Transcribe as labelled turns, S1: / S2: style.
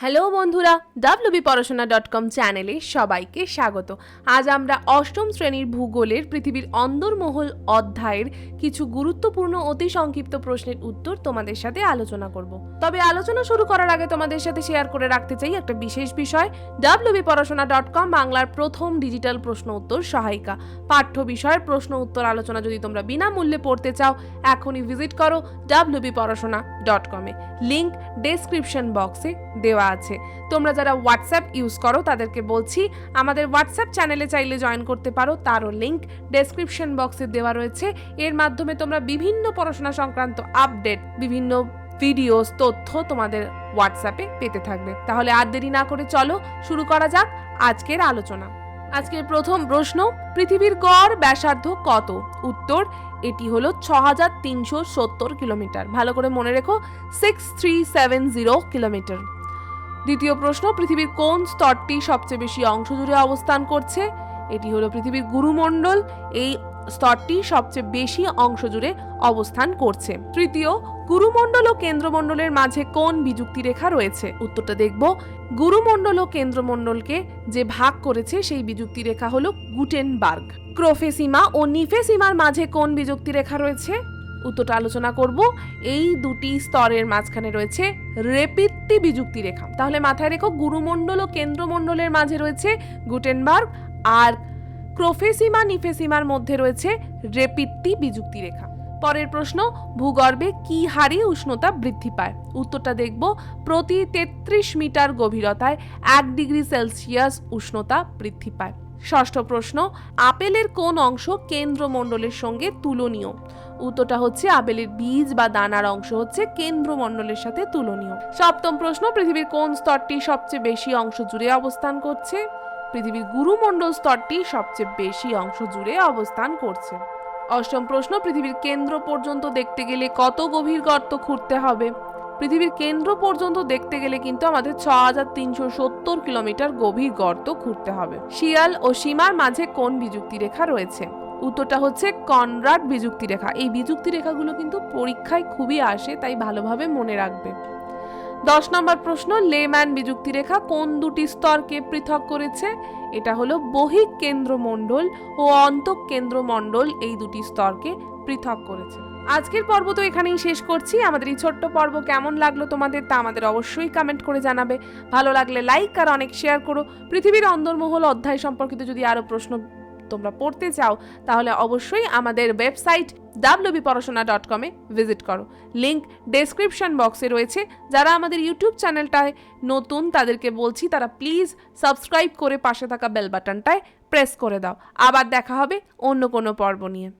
S1: Hello বন্ধুরা WB Porashona dot com চ্যানেলে সবাইকে স্বাগত। আজ আমরা অষ্টম শ্রেণির ভূগোলের পৃথিবীর অন্দরমহল অধ্যায়ের কিছু গুরুত্বপূর্ণ, অতি সংক্ষিপ্ত প্রশ্নের উত্তর তোমাদের সাথে আলোচনা করব। তবে আলোচনা শুরু করার আগে তোমাদের সাথে শেয়ার করে রাখতে চাই একটা বিশেষ বিষয়। ডাব্লিউবি পড়াশোনা ডট কম বাংলার প্রথম ডিজিটাল প্রশ্ন উত্তর সহায়িকা। পাঠ্য বিষয়ের প্রশ্ন উত্তর আলোচনা যদি তোমরা বিনামূল্যে পড়তে চাও, এখনই ভিজিট করো ডাব্লিউবি পড়াশোনা ডট কমে লিঙ্ক ডেসক্রিপশন বক্সে দেওয়া আছে। তোমরা যারা হোয়াটসঅ্যাপ ইউজ করো, তাদেরকে বলছি, আমাদের হোয়াটসঅ্যাপ চ্যানেলে চাইলে জয়েন করতে পারো। তারও লিঙ্ক ডেসক্রিপশন বক্সে দেওয়া রয়েছে। এর মাধ্যমে তোমরা বিভিন্ন পড়াশোনা সংক্রান্ত আপডেট বিভিন্ন ভিডিওস তথ্য তোমাদের হোয়াটসঅ্যাপে পেতে থাকবে। তাহলে আর দেরি না করে চলো, শুরু করা যাক আজকের আলোচনা। আজকের প্রথম প্রশ্ন, পৃথিবীর গড় ব্যাসার্ধ কত? উত্তর, এটি হলো ছ কিলোমিটার। ভালো করে মনে রেখো six three seven zero kilometre. দ্বিতীয় প্রশ্ন, পৃথিবীর কোন স্তরটি সবচেয়ে বেশি অংশ জুড়ে অবস্থান করছে? এটি হলো পৃথিবীর গুরুমণ্ডল, এই স্তরটি সবচেয়ে বেশি অংশ জুড়ে অবস্থান করছে। তৃতীয়, গুরুমণ্ডল ও কেন্দ্রমণ্ডলের মাঝে কোন বিযুক্তি রেখা রয়েছে? উত্তরটা দেখব। গুরুমণ্ডল ও কেন্দ্রমণ্ডলকে যে ভাগ করেছে, সেই বিযুক্তি রেখা হলো গুটেনবার্গ। ক্রোফেসিমা ও নিফেসিমার মাঝে কোন বিযুক্তি রেখা রয়েছে? উত্তরটা আলোচনা করব। এই দুটি স্তরের মাঝখানে রয়েছে রেপিত্তি বিযুক্তি রেখা। তাহলে মাথায় রেখো, গুরুমণ্ডল ও কেন্দ্রমণ্ডলের মাঝে রয়েছে গুটেনবার্গ আর ক্রোফেসিমা নিফেসিমার মধ্যে রয়েছে রেপিত্তি বিযুক্তি রেখা। পরের প্রশ্ন, ভূগর্ভে কি হারে উষ্ণতা বৃদ্ধি পায়? উত্তরটা দেখব, প্রতি তেত্রিশ মিটার গভীরতায় এক ডিগ্রি সেলসিয়াস উষ্ণতা বৃদ্ধি পায়। ষষ্ঠ প্রশ্ন, আপেলের কোন অংশ কেন্দ্রমণ্ডলের সঙ্গে তুলনীয়? উত্তরটা হচ্ছে আপেলের বীজ বা দানার অংশ হচ্ছে কেন্দ্রমণ্ডলের সাথে তুলনীয়। সপ্তম প্রশ্ন, পৃথিবীর কোন স্তরটি সবচেয়ে বেশি অংশ জুড়ে অবস্থান করছে? পৃথিবীর গুরুমণ্ডল স্তরটি সবচেয়ে বেশি অংশ জুড়ে অবস্থান করছে। অষ্টম প্রশ্ন, পৃথিবীর কেন্দ্র পর্যন্ত দেখতে গেলে কত গভীর গর্ত খুঁড়তে হবে? পৃথিবীর কেন্দ্র পর্যন্ত দেখতে গেলে কিন্তু আমাদের ছ হাজার তিনশো সত্তর কিলোমিটার গভীর গর্ত খুঁড়তে হবে। শিয়াল ও সীমার মাঝে কোন বিযুক্তি রেখা রয়েছে? উত্তরটা হচ্ছে কনরাড বিযুক্তি রেখা এই বিযুক্তি রেখাগুলো কিন্তু পরীক্ষায় খুবই আসে, তাই ভালোভাবে মনে রাখবে। দশ নম্বর প্রশ্ন, লেম্যান বিযুক্তি রেখা কোন দুটি স্তরকে পৃথক করেছে? এটা হলো বহিক কেন্দ্রমণ্ডল ও অন্তঃ কেন্দ্রমণ্ডল এই দুটি স্তরকে পৃথক করেছে। আজকের পর্ব তো এখানেই শেষ করছি। আমাদের এই ছোট্ট পর্ব কেমন লাগল তোমাদের তা আমাদের অবশ্যই কমেন্ট করে জানাবে। ভালো লাগলে লাইক আর অনেক শেয়ার করো। পৃথিবীর অন্দরমহল অধ্যায় সম্পর্কিত যদি আরও প্রশ্ন তোমরা পড়তে চাও, তাহলে অবশ্যই আমাদের ওয়েবসাইট ডাব্লিউবি পড়াশোনা ডট কমে ভিজিট করো। লিঙ্ক ডেসক্রিপশন বক্সে রয়েছে। যারা আমাদের ইউটিউব চ্যানেলটায় নতুন, তাদেরকে বলছি, তারা প্লিজ সাবস্ক্রাইব করে পাশে থাকা বেল বাটনটায় প্রেস করে দাও। আবার দেখা হবে অন্য কোনো পর্ব নিয়ে।